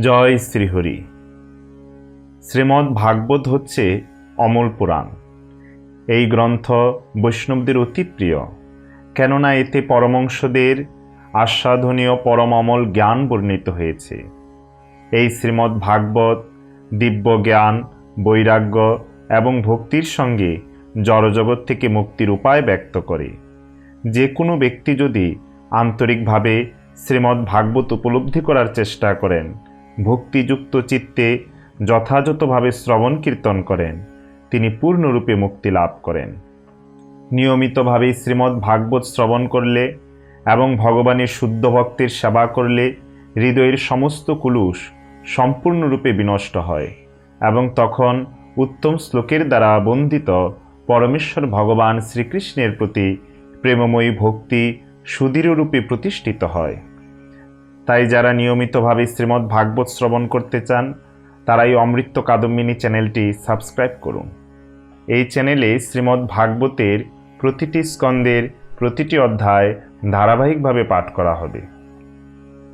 জয় শ্রীহরি। শ্রীমদ্ ভাগবত হচ্ছে অমল পুরাণ। এই গ্রন্থ বৈষ্ণবদের অতি প্রিয়। কেননা এতে পরমংশদের আস্বাদনীয় পরম অমল জ্ঞান বর্ণিত হয়েছে। এই শ্রীমদ্ ভাগবত দিব্য জ্ঞান, বৈরাগ্য এবং ভক্তির সঙ্গে জড়জগৎ থেকে মুক্তির উপায় ব্যক্ত করে। যে কোনো ব্যক্তি যদি আন্তরিকভাবে শ্রীমদ্ ভাগবত উপলব্ধি করার চেষ্টা করেন ভক্তিযুক্ত চিত্তে যথাযথভাবে শ্রবণ কীর্তন করেন। তিনি পূর্ণরূপে মুক্তি লাভ করেন। নিয়মিতভাবে শ্রীমদ্ ভাগবত শ্রবণ করলে এবং ভগবানের শুদ্ধ ভক্তের সেবা করলে হৃদয়ের সমস্ত কুলুষ সম্পূর্ণরূপে বিনষ্ট হয় এবং তখন উত্তম শ্লোকের দ্বারা বন্দিত পরমেশ্বর ভগবান শ্রীকৃষ্ণের প্রতি প্রেমময়ী ভক্তি সুদৃঢ়রূপে প্রতিষ্ঠিত হয়। তাই যারা নিয়মিতভাবে শ্রীমদ্ ভাগবত শ্রবণ করতে চান, তারাই অমৃত কাদম্বিনী চ্যানেলটি সাবস্ক্রাইব করুন। এই চ্যানেলে শ্রীমদ্ ভাগবতের প্রতিটি স্কন্দের প্রতিটি অধ্যায় ধারাবাহিকভাবে পাঠ করা হবে।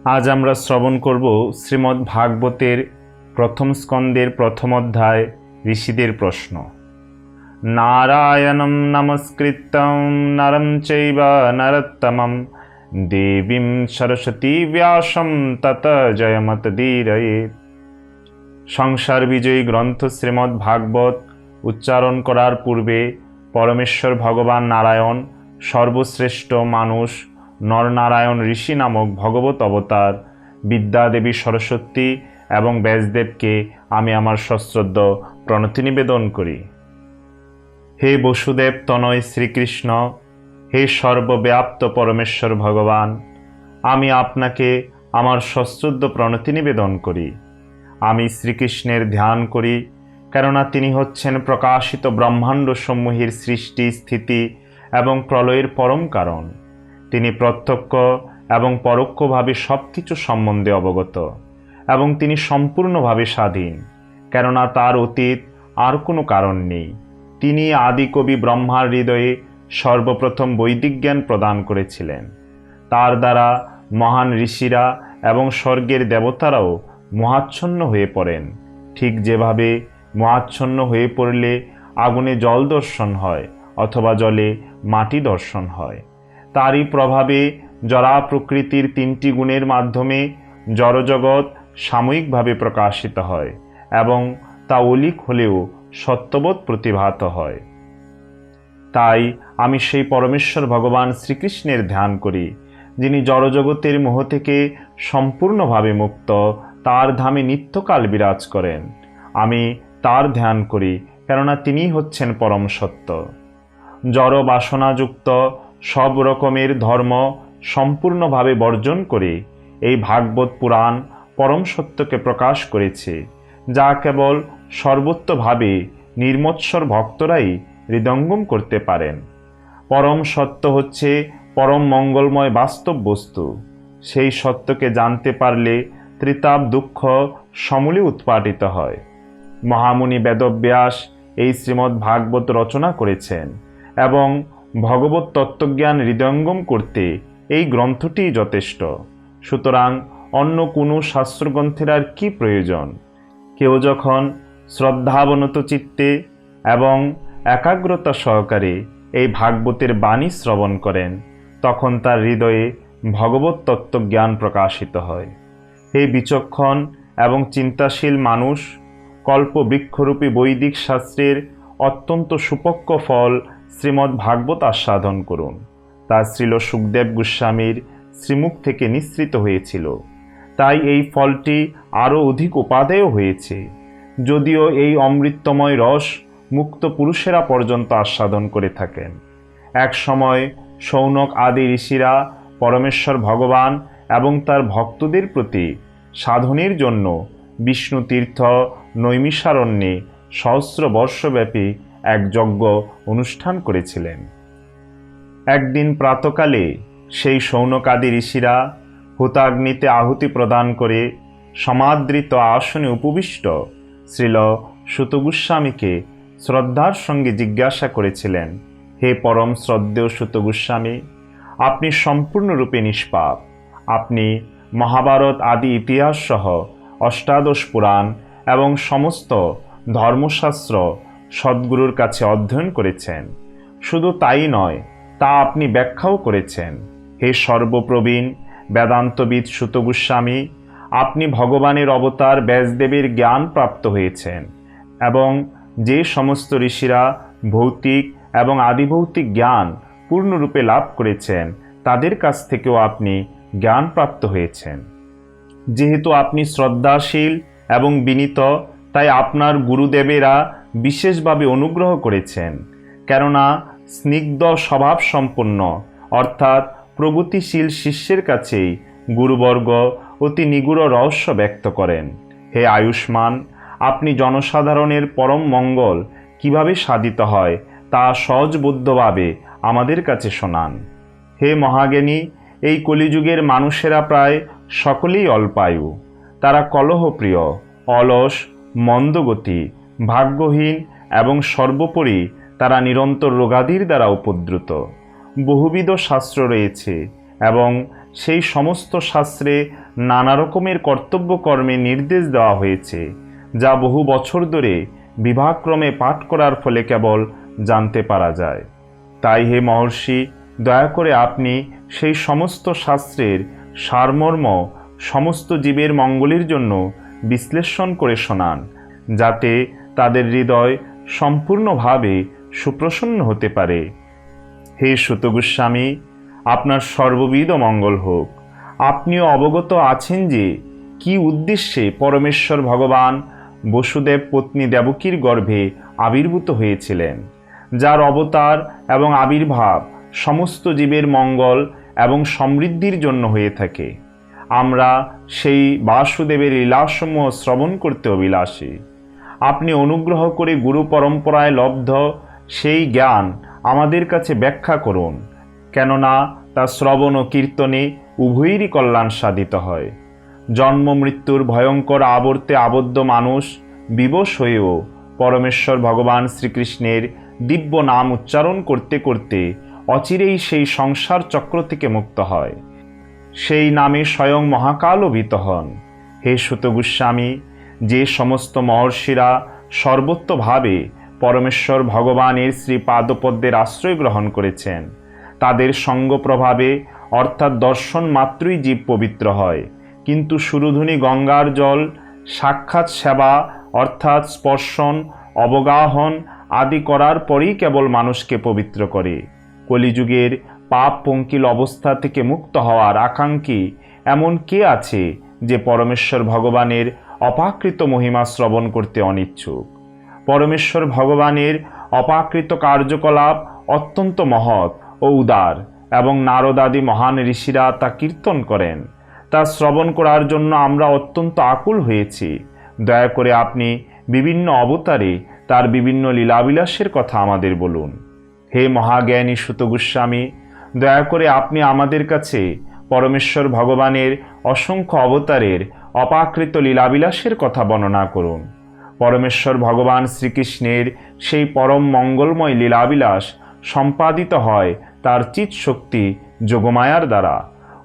আজ আমরা শ্রবণ করব শ্রীমদ্ ভাগবতের প্রথম স্কন্দের প্রথম অধ্যায়, ঋষিদের প্রশ্ন। নারায়ণম নমস্কৃতম নরম চৈব নরোত্তমম দেবীম সরস্বতী ব্যাসম তত জয়মত ধীরয়ে সংসার বিজয়ী গ্রন্থ শ্রীমদ্ ভাগবত উচ্চারণ করার পূর্বে পরমেশ্বর ভগবান নারায়ণ, সর্বশ্রেষ্ঠ মানুষ নরনারায়ণ ঋষি নামক ভগবত অবতার, বিদ্যাদেবী সরস্বতী এবং ব্যাসদেবকে আমি আমার সশ্রদ্ধ প্রণতি নিবেদন করি। হে বসুদেব, তনয় শ্রীকৃষ্ণ হে সর্বব্যাপ্ত পরমেশ্বর ভগবান, আমি আপনাকে আমার সশ্রদ্ধ প্রণতি নিবেদন করি। আমি শ্রীকৃষ্ণের ধ্যান করি, কেননা তিনি হচ্ছেন প্রকাশিত ব্রহ্মাণ্ড সমূহের সৃষ্টি, স্থিতি এবং প্রলয়ের পরম কারণ। তিনি প্রত্যক্ষ এবং পরোক্ষভাবে সব কিছু সম্বন্ধে অবগত এবং তিনি সম্পূর্ণভাবে স্বাধীন, কেননা তার অতীত আর কোনো কারণ নেই। তিনি আদিকবি ব্রহ্মার হৃদয়ে সর্বপ্রথম বৈদিক জ্ঞান প্রদান করেছিলেন। তার দ্বারা মহান ঋষিরা এবং স্বর্গের দেবতারাও মহাচ্ছন্ন হয়ে পড়েন। ঠিক যেভাবে মহাচ্ছন্ন হয়ে পড়লে আগুনে জল দর্শন হয় অথবা জলে মাটি দর্শন হয়। তারই প্রভাবে জরা প্রকৃতির তিনটি গুণের মাধ্যমে জড়জগৎ সাময়িকভাবে প্রকাশিত হয় এবং তা অলিক হলেও সত্যবোধ প্রতিভাত হয়। তাই আমি সেই পরমেশ্বর ভগবান শ্রীকৃষ্ণের ধ্যান করি, যিনি জড়জগতের মোহ থেকে সম্পূর্ণভাবে মুক্ত, তার ধামে নিত্যকাল বিরাজ করেন। আমি তার ধ্যান করি, কেননা তিনি হচ্ছেন পরম সত্য। জড় বাসনাযুক্ত সব রকমের ধর্ম সম্পূর্ণভাবে বর্জন করে এই ভাগবত পুরাণ পরম সত্যকে প্রকাশ করেছে, যা কেবল সর্বত্রভাবে নির্মৎসর ভক্তরাই হৃদঙ্গম করতে পারেন। পরম সত্য হচ্ছে পরম মঙ্গলময় বাস্তব বস্তু। সেই সত্যকে জানতে পারলে ত্রিতাপ দুঃখ সমূলে উৎপাটিত হয়। মহামুনি বেদব্যাস এই শ্রীমদ্ ভাগবত রচনা করেছেন এবং ভগবত তত্ত্বজ্ঞান হৃদয়ঙ্গম করতে এই গ্রন্থটি যথেষ্ট। সুতরাং অন্য কোনো শাস্ত্রগ্রন্থের আর কি প্রয়োজন? কেউ যখন শ্রদ্ধাবনত চিত্তে এবং একাগ্রতা সহকারে এই ভাগবতের বাণী শ্রবণ করেন, তখন তার হৃদয়ে ভগবত তত্ত্বজ্ঞান প্রকাশিত হয়। হে বিচক্ষণ এবং চিন্তাশীল মানুষ কল্প বৃক্ষরূপী বৈদিক শাস্ত্রের অত্যন্ত সুপক্ষ ফল শ্রীমদ্ ভাগবত আস্বাদন করুন। তা শ্রীল সুখদেব গোস্বামীর শ্রীমুখ থেকে নিঃসৃত হয়েছিল। তাই এই ফলটি আরও অধিক উপাদেয় হয়েছে। যদিও এই অমৃতময় রস মুক্ত পুরুষেরা পর্যন্ত আস্বাদন করে থাকেন। এক সময় সৌনক আদি ঋষিরা পরমেশ্বর ভগবান এবং তার ভক্তদের প্রতি সাধনের জন্য বিষ্ণু তীর্থ, নৈমিষারণ্যে সহস্র বর্ষব্যাপী এক যজ্ঞ অনুষ্ঠান করেছিলেন। একদিন প্রাতকালে সেই সৌনকাদি ঋষিরা হুতাগ্নিতে আহুতি প্রদান করে সমাদৃত আসনে উপবিষ্ট শ্রীল সুতগোস্বামীকে শ্রদ্ধার সঙ্গে জিজ্ঞাসা করেছিলেন, হে পরম শ্রদ্ধেয় সুতগোস্বামী, আপনি সম্পূর্ণরূপে নিষ্পাপ। আপনি মহাভারত আদি ইতিহাস সহ অষ্টাদশ পুরাণ এবং সমস্ত ধর্মশাস্ত্র সদ্গুরুর কাছে অধ্যয়ন করেছেন। শুধু তাই নয়, তা আপনি ব্যাখ্যাও করেছেন। হে সর্বপ্রবীণ বেদান্তবিদ সুত গোস্বামী আপনি ভগবানের অবতার ব্যাসদেবের জ্ঞান প্রাপ্ত হয়েছেন এবং যে সমস্ত ঋষিরা ভৌতিক এবং আদিভৌতিক জ্ঞান পূর্ণরূপে লাভ করেছেন, তাদের কাছ থেকেও আপনি জ্ঞান প্রাপ্ত হয়েছেন। যেহেতু আপনি শ্রদ্ধাশীল এবং বিনীত, তাই আপনার গুরুদেবেরা বিশেষভাবে অনুগ্রহ করেছেন, কেননা স্নিগ্ধ স্বভাব সম্পন্ন অর্থাৎ প্রগতিশীল শিষ্যের কাছেই গুরুবর্গ অতি নিগুড় রহস্য ব্যক্ত করেন, হে আয়ুষ্মান আপনি জনসাধারণের পরম মঙ্গল কীভাবে সাধিত হয়, তা সহজবদ্ধভাবে আমাদের কাছে শোনান। হে মহাজ্ঞানী, এই কলিযুগের মানুষেরা প্রায় সকলেই অল্পায়ু। তারা কলহপ্রিয়, অলস, মন্দগতি, ভাগ্যহীন এবং সর্বোপরি তারা নিরন্তর রোগাদির দ্বারা উপদ্রুত। বহুবিধ শাস্ত্র রয়েছে এবং সেই সমস্ত শাস্ত্রে নানা রকমের কর্তব্য কর্মে নির্দেশ দেওয়া হয়েছে। যা বহু বছর ধরে বিভাগক্রমে পাঠ করার ফলে কেবল জানতে পারা যায়। তাই হে মহর্ষি, দয়া করে আপনি সেই সমস্ত শাস্ত্রের সারমর্ম সমস্ত জীবের মঙ্গলের জন্য বিশ্লেষণ করে শোনান, যাতে তাদের হৃদয় সম্পূর্ণভাবে সুপ্রসন্ন হতে পারে। হে সুত গোস্বামী আপনার সর্ববিধ মঙ্গল হোক। আপনিও অবগত আছেন যে কি উদ্দেশ্যে পরমেশ্বর ভগবান বসুদেব পত্নী দেবকীর গর্ভে আবির্ভূত হয়েছিলেন, যার অবতার এবং আবির্ভাব সমস্ত জীবের মঙ্গল এবং সমৃদ্ধির জন্য হয়ে থাকে। আমরা সেই বাসুদেবের লীলাসমূহ শ্রবণ করতে অভিলাষী। আপনি অনুগ্রহ করে গুরু পরম্পরায় লব্ধ সেই জ্ঞান আমাদের কাছে ব্যাখ্যা করুন, কেননা তা শ্রবণ ও কীর্তনে উভয়েরই কল্যাণ সাধিত হয়। জন্ম মৃত্যুর ভয়ঙ্কর আবর্তে আবদ্ধ মানুষ, বিবশ হয়েও পরমেশ্বর ভগবান শ্রীকৃষ্ণের দিব্য নাম উচ্চারণ করতে করতে অচিরেই সেই সংসার চক্র থেকে মুক্ত হয়। সেই নামে স্বয়ং মহাকালও ভীত হন। হে সুত গোস্বামী যে সমস্ত মহর্ষিরা সর্বত্রভাবে পরমেশ্বর ভগবানের শ্রী পাদপদ্মের আশ্রয় গ্রহণ করেছেন, তাদের সঙ্গ প্রভাবে অর্থাৎ দর্শন মাত্রই জীব পবিত্র হয়। কিন্তু সুরধুনি গঙ্গার জল, সাক্ষাৎ সেবা, অর্থাৎ স্পর্শন, অবগাহন আদি করার পরেই কেবল মানুষকে পবিত্র করে। কলিযুগের পাপ পঙ্কিল অবস্থা থেকে মুক্ত হওয়ার আকাঙ্ক্ষী এমন কে আছে যে পরমেশ্বর ভগবানের অপাকৃত মহিমা শ্রবণ করতে অনিচ্ছুক? পরমেশ্বর ভগবানের অপাকৃত কার্যকলাপ অত্যন্ত মহৎ ও উদার এবং নারদাদি মহান ঋষিরা তা কীর্তন করেন। তা শ্রবণ করার জন্য আমরা অত্যন্ত আকুল হয়েছি। দয়া করে আপনি বিভিন্ন অবতারে তার বিভিন্ন লীলাবিলাসের কথা আমাদের বলুন। হে মহাজ্ঞানী সুত গোস্বামী দয়া করে আপনি আমাদের কাছে পরমেশ্বর ভগবানের অসংখ্য অবতারের অপাকৃত লীলাবিলাসের কথা বর্ণনা করুন। পরমেশ্বর ভগবান শ্রীকৃষ্ণের সেই পরম মঙ্গলময় লীলাবিলাস সম্পাদিত হয় তার চিৎ শক্তি যোগমায়ার দ্বারা।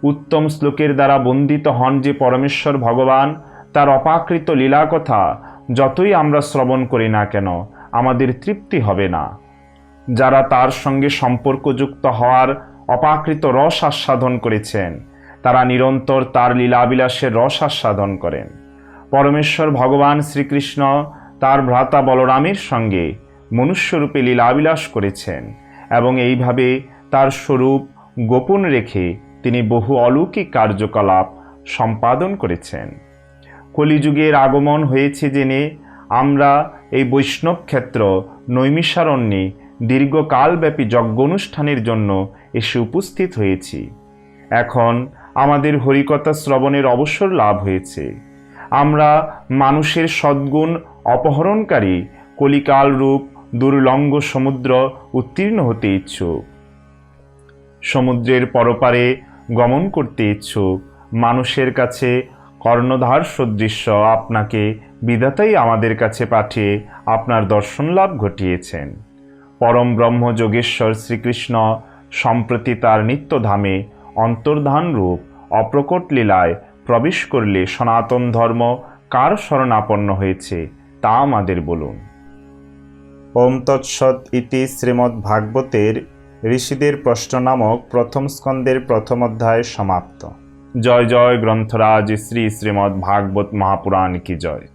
উত্তম শ্লোকের দ্বারা বন্দিত হন যে পরমেশ্বর ভগবান, তার অপাকৃত লীলা কথা যতই আমরা শ্রবণ করি না কেন, আমাদের তৃপ্তি হবে না। যারা তার সঙ্গে সম্পর্কযুক্ত হওয়ার অপাকৃত রস আস্বাদন করেছেন, তারা নিরন্তর তার লীলাবিলাসের রস আস্বাদন করেন। পরমেশ্বর ভগবান শ্রীকৃষ্ণ তার ভ্রাতা বলরামের সঙ্গে মনুষ্যরূপে লীলাবিলাস করেছেন এবং এইভাবে তার স্বরূপ গোপন রেখে তিনি বহু অলৌকিক কার্যকলাপ সম্পাদন করেছেন। কলিযুগের আগমন হয়েছে জেনে আমরা এই বৈষ্ণব ক্ষেত্র নৈমিষারণ্যে দীর্ঘকালব্যাপী যজ্ঞ অনুষ্ঠানের জন্য এসে উপস্থিত হয়েছি। এখন আমাদের হরিকথা শ্রবণের অবসর লাভ হয়েছে। আমরা মানুষের সদ্গুণ অপহরণকারী কলিকাল রূপ দুর্লঙ্গ সমুদ্র উত্তীর্ণ হতে ইচ্ছুক। সমুদ্রের পরপারে গমন করতে ইচ্ছুক। মানুষের কাছে কর্ণধার সদৃশ্য আপনাকে বিধাতাই আমাদের কাছে পাঠিয়ে আপনার দর্শন লাভ ঘটিয়েছেন। পরম ব্রহ্ম যোগেশ্বর শ্রীকৃষ্ণ সম্প্রতি তার নিত্যধামে অন্তর্ধান রূপ অপ্রকট লীলায় প্রবেশ করলে সনাতন ধর্ম কার শরণাপন্ন হয়েছে তা আমাদের বলুন। ওম তৎসৎ ইতি শ্রীমদ্ ভাগবতের ঋষিদের প্রশ্ন নামক প্রথম স্কন্দের প্রথম অধ্যায় সমাপ্ত। জয় জয়, গ্রন্থরাজ, শ্রী শ্রীমদ্ ভাগবত মহাপুরাণ কি জয়।